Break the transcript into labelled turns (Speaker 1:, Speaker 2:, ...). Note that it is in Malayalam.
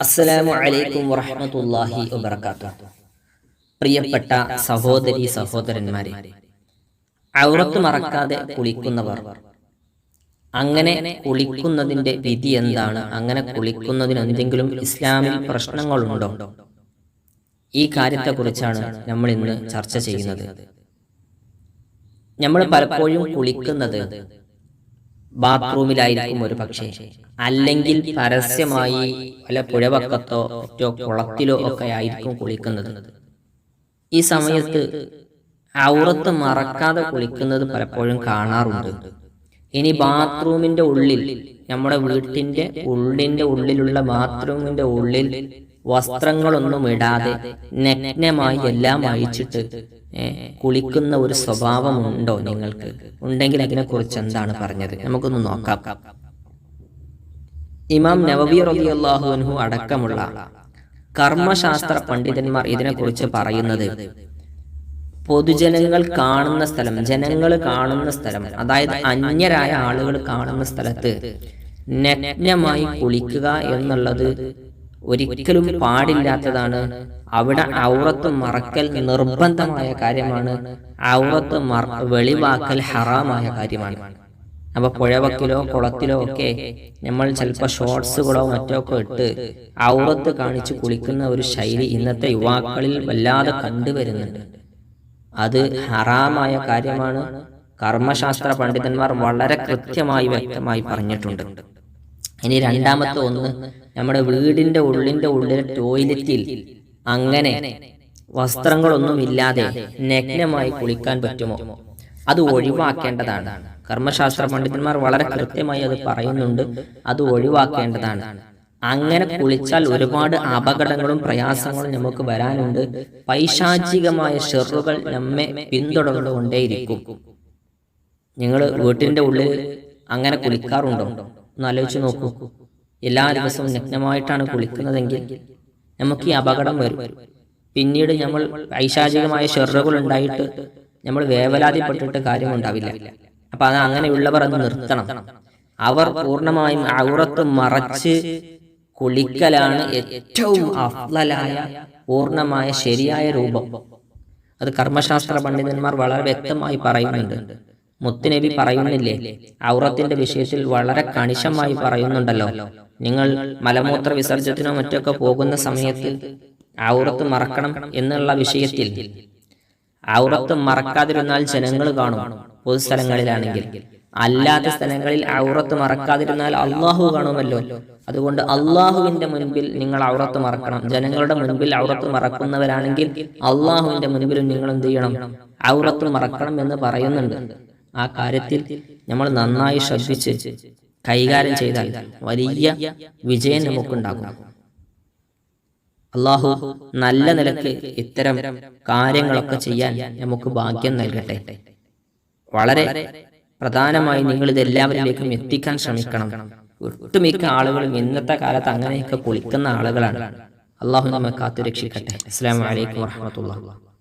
Speaker 1: അസ്സലാമു അലൈക്കും വറഹ്മത്തുള്ളാഹി വബറകാതുഹു. പ്രിയപ്പെട്ട സഹോദരി സഹോദരന്മാരെ ഔറത്ത് മറക്കാതെ കുളിക്കുന്നവർ. അങ്ങനെ കുളിക്കുന്നതിന്റെ വിധി എന്താണ്? അങ്ങനെ കുളിക്കുന്നതിന് എന്തെങ്കിലും ഇസ്ലാമിൽ പ്രശ്നങ്ങളുണ്ടോ? ഈ കാര്യത്തെക്കുറിച്ചാണ് നമ്മൾ ഇന്ന് ചർച്ച ചെയ്യുന്നത്. നമ്മൾ പലപ്പോഴും കുളിക്കുന്നത് ബാത്റൂമിലായിരിക്കും ഒരു പക്ഷേ. അല്ലെങ്കിൽ പരസ്യമായി വല്ല പുഴവക്കത്തോ മറ്റോ കുളത്തിലോ ഒക്കെ ആയിരിക്കും കുളിക്കുന്നത്. ഈ സമയത്ത് ഔറത്ത് മറക്കാതെ കുളിക്കുന്നത് പലപ്പോഴും കാണാറുണ്ട്. ഇനി ബാത്റൂമിന്റെ ഉള്ളിൽ നമ്മുടെ വീട്ടിന്റെ ഉള്ളിന്റെ ഉള്ളിലുള്ള ബാത്റൂമിന്റെ ഉള്ളിൽ വസ്ത്രങ്ങളൊന്നും ഇടാതെ നഗ്നമായി എല്ലാം അഴിച്ചിട്ട് കുളിക്കുന്ന ഒരു സ്വഭാവമുണ്ടോ നിങ്ങൾക്ക്? ഉണ്ടെങ്കിൽ അതിനെക്കുറിച്ച് എന്താണ് പറഞ്ഞത്? നമുക്കൊന്ന് നോക്കാം. ഇമാം നവബി റബി അൻഹു അടക്കമുള്ള കർമ്മശാസ്ത്ര പണ്ഡിതന്മാർ ഇതിനെക്കുറിച്ച് പറയുന്നത് പൊതുജനങ്ങൾ കാണുന്ന സ്ഥലം ജനങ്ങൾ കാണുന്ന സ്ഥലം അതായത് അന്യരായ ആളുകൾ കാണുന്ന സ്ഥലത്ത് നഗ്നമായി കുളിക്കുക എന്നുള്ളത് ഒരിക്കലും പാടില്ലാത്തതാണ്. അവിടെ ഔറത്ത് മറക്കൽ നിർബന്ധമായ കാര്യമാണ്. ഔറത്ത് വെളിവാക്കൽ ഹറാമായ കാര്യമാണ്. അപ്പൊ പുഴവക്കിലോ കുളത്തിലോ ഒക്കെ നമ്മൾ ചിലപ്പോൾ ഷോർട്സുകളോ മറ്റോ ഒക്കെ ഇട്ട് ഔറത്ത് കാണിച്ച് കുളിക്കുന്ന ഒരു ശൈലി ഇന്നത്തെ യുവാക്കളിൽ വല്ലാതെ കണ്ടുവരുന്നുണ്ട്. അത് ഹറാമായ കാര്യമാണ്. കർമ്മശാസ്ത്ര പണ്ഡിതന്മാർ വളരെ കൃത്യമായി വ്യക്തമായി പറഞ്ഞിട്ടുണ്ട്. ഇനി രണ്ടാമത്തെ ഒന്ന് നമ്മുടെ വീടിന്റെ ഉള്ളിന്റെ ഉള്ളിലെ ടോയ്ലറ്റിൽ അങ്ങനെ വസ്ത്രങ്ങളൊന്നും ഇല്ലാതെ നഗ്നമായി കുളിക്കാൻ പറ്റുമോ? അത് ഒഴിവാക്കേണ്ടതാണ്. കർമ്മശാസ്ത്ര പണ്ഡിതന്മാർ വളരെ കൃത്യമായി അത് പറയുന്നുണ്ട്. അത് ഒഴിവാക്കേണ്ടതാണ്. അങ്ങനെ കുളിച്ചാൽ ഒരുപാട് അപകടങ്ങളും പ്രയാസങ്ങളും നമുക്ക് വരാനുണ്ട്. പൈശാചികമായ ഷെറുകൾ നമ്മെ പിന്തുടർന്നുകൊണ്ടേയിരിക്കും. നിങ്ങൾ വീട്ടിന്റെ ഉള്ളിൽ അങ്ങനെ കുളിക്കാറുണ്ടോ? ഒന്ന് ആലോചിച്ച് നോക്കൂ. എല്ലാ ദിവസവും നഗ്നമായിട്ടാണ് കുളിക്കുന്നതെങ്കിൽ നമുക്ക് ഈ അപകടം വരും. പിന്നീട് നമ്മൾ ഐശാചികമായ ഷെറുകൾ ഉണ്ടായിട്ട് നമ്മൾ വേവലാതിപ്പെട്ടിട്ട് കാര്യമുണ്ടാവില്ല. അപ്പൊ അത് അങ്ങനെയുള്ളവർ അത് നിർത്തണം. അവർ പൂർണമായും ഔറത്ത് മറച്ച് കുളിക്കലാണ് ഏറ്റവും അഫ്ലലായ പൂർണമായ ശരിയായ രൂപം. അത് കർമ്മശാസ്ത്ര പണ്ഡിതന്മാർ വളരെ വ്യക്തമായി പറയുന്നുണ്ട്. മുത്തുനബി പറയുന്നില്ലേ ഔറത്തിന്റെ വിഷയത്തിൽ വളരെ കണിശമായി പറയുന്നുണ്ടല്ലോ. നിങ്ങൾ മലമൂത്ര വിസർജ്യത്തിനോ മറ്റൊക്കെ പോകുന്ന സമയത്ത് ഔറത്ത് മറക്കണം എന്നുള്ള വിഷയത്തിൽ ഔറത്ത് മറക്കാതിരുന്നാൽ ജനങ്ങൾ കാണും. പൊതുസ്ഥലങ്ങളിലാണെങ്കിൽ. അല്ലാത്ത സ്ഥലങ്ങളിൽ ഔറത്ത് മറക്കാതിരുന്നാൽ അള്ളാഹു കാണുമല്ലോ. അതുകൊണ്ട് അള്ളാഹുവിന്റെ മുൻപിൽ നിങ്ങൾ ഔറത്ത് മറക്കണം. ജനങ്ങളുടെ മുൻപിൽ ഔറത്ത് മറക്കുന്നവരാണെങ്കിൽ അള്ളാഹുവിന്റെ മുൻപിലും നിങ്ങൾ എന്ത് ചെയ്യണം? ഔറത്ത് മറക്കണം എന്ന് പറയുന്നുണ്ട്. ആ കാര്യത്തിൽ നമ്മൾ നന്നായി ശ്രദ്ധിച്ച് കൈകാര്യം ചെയ്താൽ വലിയ വിജയം നമുക്കുണ്ടാകും. അള്ളാഹു നല്ല നിലയ്ക്ക് ഇത്തരം കാര്യങ്ങളൊക്കെ ചെയ്യാൻ നമുക്ക് ഭാഗ്യം നൽകട്ടെ. വളരെ പ്രധാനമായി നിങ്ങൾ ഇതെല്ലാവരിലേക്കും എത്തിക്കാൻ ശ്രമിക്കണം. ഒട്ടുമിക്ക ആളുകളും ഇന്നത്തെ കാലത്ത് അങ്ങനെയൊക്കെ കുളിക്കുന്ന ആളുകളാണ്. അള്ളാഹു നമ്മെ കാത്തുരക്ഷിക്കട്ടെ. അസ്സാം വലൈക്കും വാഹമത്തുള്ള